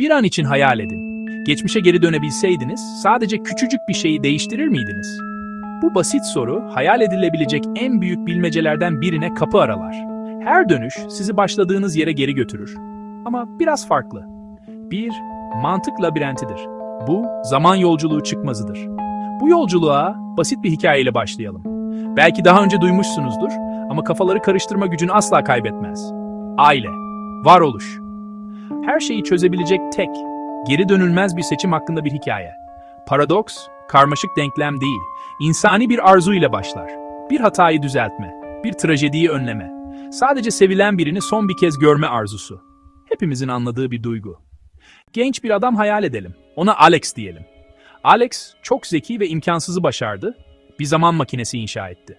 Bir an için hayal edin. Geçmişe geri dönebilseydiniz sadece küçücük bir şeyi değiştirir miydiniz? Bu basit soru hayal edilebilecek en büyük bilmecelerden birine kapı aralar. Her dönüş sizi başladığınız yere geri götürür. Ama biraz farklı. Bir mantık labirentidir. Bu zaman yolculuğu çıkmazıdır. Bu yolculuğa basit bir hikayeyle başlayalım. Belki daha önce duymuşsunuzdur ama kafaları karıştırma gücünü asla kaybetmez. Aile, varoluş. Her şeyi çözebilecek tek, geri dönülmez bir seçim hakkında bir hikaye. Paradoks, karmaşık denklem değil, insani bir arzu ile başlar. Bir hatayı düzeltme, bir trajediyi önleme. Sadece sevilen birini son bir kez görme arzusu. Hepimizin anladığı bir duygu. Genç bir adam hayal edelim. Ona Alex diyelim. Alex çok zeki ve imkansızı başardı. Bir zaman makinesi inşa etti.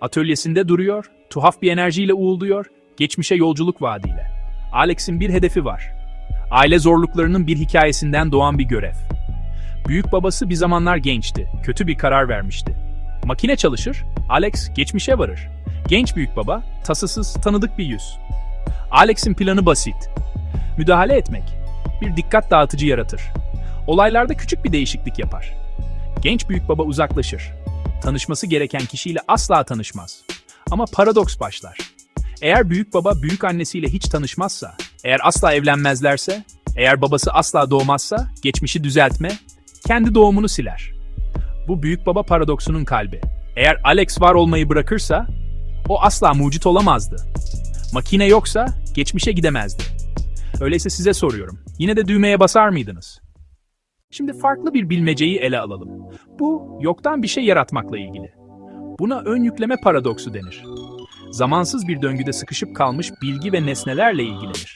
Atölyesinde duruyor, tuhaf bir enerjiyle uğulduyor, geçmişe yolculuk vaadiyle. Alex'in bir hedefi var. Aile zorluklarının bir hikayesinden doğan bir görev. Büyük babası bir zamanlar gençti, kötü bir karar vermişti. Makine çalışır, Alex geçmişe varır. Genç büyük baba, tasasız, tanıdık bir yüz. Alex'in planı basit. Müdahale etmek. Bir dikkat dağıtıcı yaratır. Olaylarda küçük bir değişiklik yapar. Genç büyük baba uzaklaşır. Tanışması gereken kişiyle asla tanışmaz. Ama paradoks başlar. Eğer büyük baba büyük annesiyle hiç tanışmazsa, eğer asla evlenmezlerse, eğer babası asla doğmazsa geçmişi düzeltme, kendi doğumunu siler. Bu büyük baba paradoksunun kalbi. Eğer Alex var olmayı bırakırsa, o asla mucit olamazdı. Makine yoksa geçmişe gidemezdi. Öyleyse size soruyorum. Yine de düğmeye basar mıydınız? Şimdi farklı bir bilmeceyi ele alalım. Bu yoktan bir şey yaratmakla ilgili. Buna ön yükleme paradoksu denir. Zamansız bir döngüde sıkışıp kalmış bilgi ve nesnelerle ilgilenir.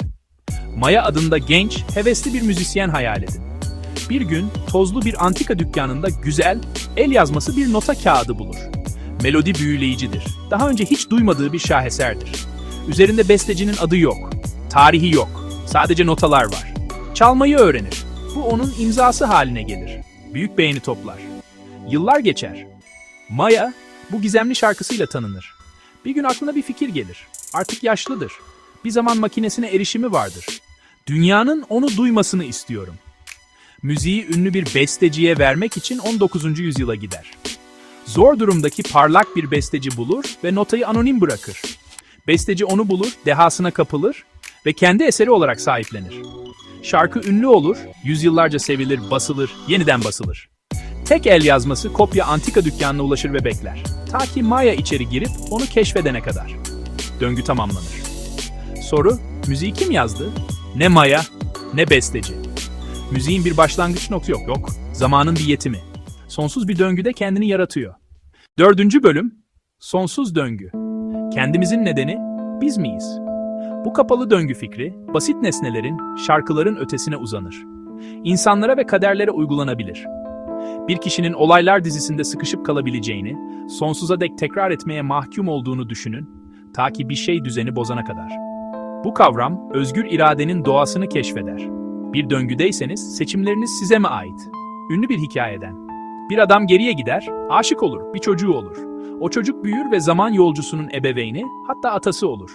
Maya adında genç, hevesli bir müzisyen hayal edin. Bir gün tozlu bir antika dükkanında güzel, el yazması bir nota kağıdı bulur. Melodi büyüleyicidir. Daha önce hiç duymadığı bir şaheserdir. Üzerinde bestecinin adı yok, tarihi yok, sadece notalar var. Çalmayı öğrenir. Bu onun imzası haline gelir. Büyük beğeni toplar. Yıllar geçer. Maya bu gizemli şarkısıyla tanınır. Bir gün aklına bir fikir gelir. Artık yaşlıdır. Bir zaman makinesine erişimi vardır. Dünyanın onu duymasını istiyorum. Müziği ünlü bir besteciye vermek için 19. yüzyıla gider. Zor durumdaki parlak bir besteci bulur ve notayı anonim bırakır. Besteci onu bulur, dehasına kapılır ve kendi eseri olarak sahiplenir. Şarkı ünlü olur, yüzyıllarca sevilir, basılır, yeniden basılır. Tek el yazması kopya antika dükkanına ulaşır ve bekler. Ta ki Maya içeri girip onu keşfedene kadar. Döngü tamamlanır. Soru, müziği kim yazdı? Ne Maya, ne besteci. Müziğin bir başlangıç noktası yok, yok. Zamanın bir yetimi. Sonsuz bir döngüde kendini yaratıyor. Dördüncü bölüm, sonsuz döngü. Kendimizin nedeni biz miyiz? Bu kapalı döngü fikri, basit nesnelerin, şarkıların ötesine uzanır. İnsanlara ve kaderlere uygulanabilir. Bir kişinin olaylar dizisinde sıkışıp kalabileceğini, sonsuza dek tekrar etmeye mahkum olduğunu düşünün, ta ki bir şey düzeni bozana kadar. Bu kavram, özgür iradenin doğasını keşfeder. Bir döngüdeyseniz seçimleriniz size mi ait? Ünlü bir hikayeden. Bir adam geriye gider, aşık olur, bir çocuğu olur. O çocuk büyür ve zaman yolcusunun ebeveyni, hatta atası olur.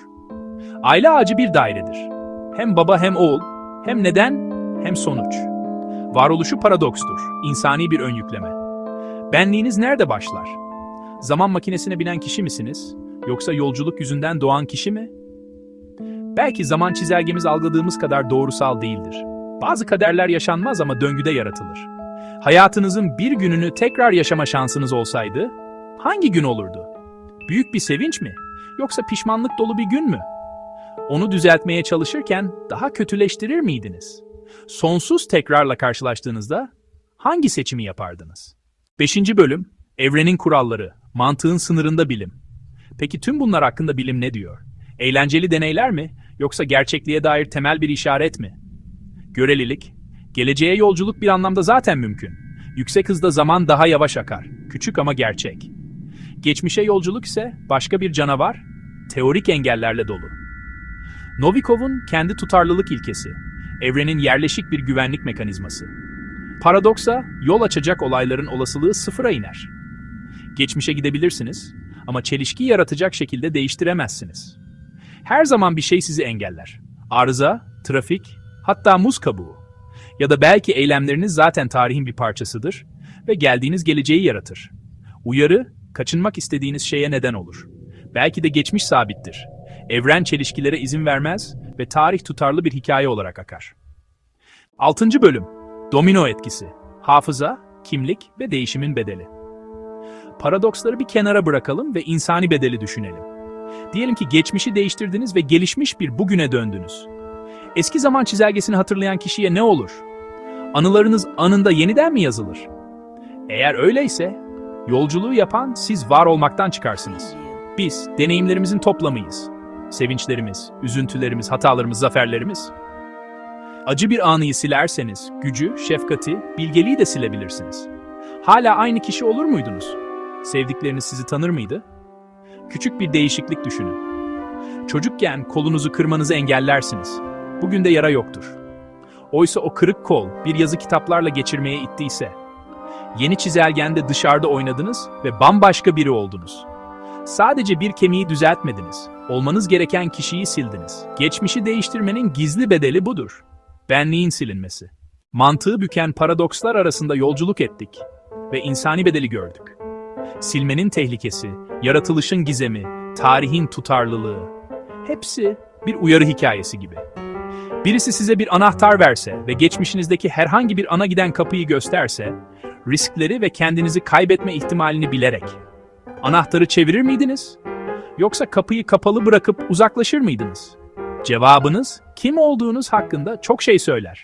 Aile ağacı bir dairedir. Hem baba hem oğul, hem neden hem sonuç. Varoluşu paradokstur, insani bir ön yükleme. Benliğiniz nerede başlar? Zaman makinesine binen kişi misiniz? Yoksa yolculuk yüzünden doğan kişi mi? Belki zaman çizelgemiz algıladığımız kadar doğrusal değildir. Bazı kaderler yaşanmaz ama döngüde yaratılır. Hayatınızın bir gününü tekrar yaşama şansınız olsaydı, hangi gün olurdu? Büyük bir sevinç mi? Yoksa pişmanlık dolu bir gün mü? Onu düzeltmeye çalışırken daha kötüleştirir miydiniz? Sonsuz tekrarla karşılaştığınızda hangi seçimi yapardınız? 5. bölüm Evrenin kuralları, mantığın sınırında bilim. Peki tüm bunlar hakkında bilim ne diyor? Eğlenceli deneyler mi yoksa gerçekliğe dair temel bir işaret mi? Görelilik, geleceğe yolculuk bir anlamda zaten mümkün. Yüksek hızda zaman daha yavaş akar, küçük ama gerçek. Geçmişe yolculuk ise başka bir canavar, teorik engellerle dolu. Novikov'un kendi tutarlılık ilkesi, evrenin yerleşik bir güvenlik mekanizması. Paradoksa yol açacak olayların olasılığı sıfıra iner. Geçmişe gidebilirsiniz ama çelişki yaratacak şekilde değiştiremezsiniz. Her zaman bir şey sizi engeller. Arıza, trafik, hatta muz kabuğu. Ya da belki eylemleriniz zaten tarihin bir parçasıdır ve geldiğiniz geleceği yaratır. Uyarı, kaçınmak istediğiniz şeye neden olur. Belki de geçmiş sabittir. Evren çelişkilere izin vermez ve tarih tutarlı bir hikaye olarak akar. 6. bölüm Domino etkisi. Hafıza, kimlik ve değişimin bedeli. Paradoksları bir kenara bırakalım ve insani bedeli düşünelim. Diyelim ki geçmişi değiştirdiniz ve gelişmiş bir bugüne döndünüz. Eski zaman çizelgesini hatırlayan kişiye ne olur? Anılarınız anında yeniden mi yazılır? Eğer öyleyse, yolculuğu yapan siz var olmaktan çıkarsınız. Biz deneyimlerimizin toplamıyız. Sevinçlerimiz, üzüntülerimiz, hatalarımız, zaferlerimiz. Acı bir anıyı silerseniz, gücü, şefkati, bilgeliği de silebilirsiniz. Hala aynı kişi olur muydunuz? Sevdikleriniz sizi tanır mıydı? Küçük bir değişiklik düşünün. Çocukken kolunuzu kırmanızı engellersiniz. Bugün de yara yoktur. Oysa o kırık kol bir yazı kitaplarla geçirmeye ittiyse, yeni çizelgende dışarıda oynadınız ve bambaşka biri oldunuz. Sadece bir kemiği düzeltmediniz. Olmanız gereken kişiyi sildiniz. Geçmişi değiştirmenin gizli bedeli budur. Benliğin silinmesi. Mantığı büken paradokslar arasında yolculuk ettik ve insani bedeli gördük. Silmenin tehlikesi, yaratılışın gizemi, tarihin tutarlılığı. Hepsi bir uyarı hikayesi gibi. Birisi size bir anahtar verse ve geçmişinizdeki herhangi bir ana giden kapıyı gösterse, riskleri ve kendinizi kaybetme ihtimalini bilerek anahtarı çevirir miydiniz? Yoksa kapıyı kapalı bırakıp uzaklaşır mıydınız? Cevabınız kim olduğunuz hakkında çok şey söyler.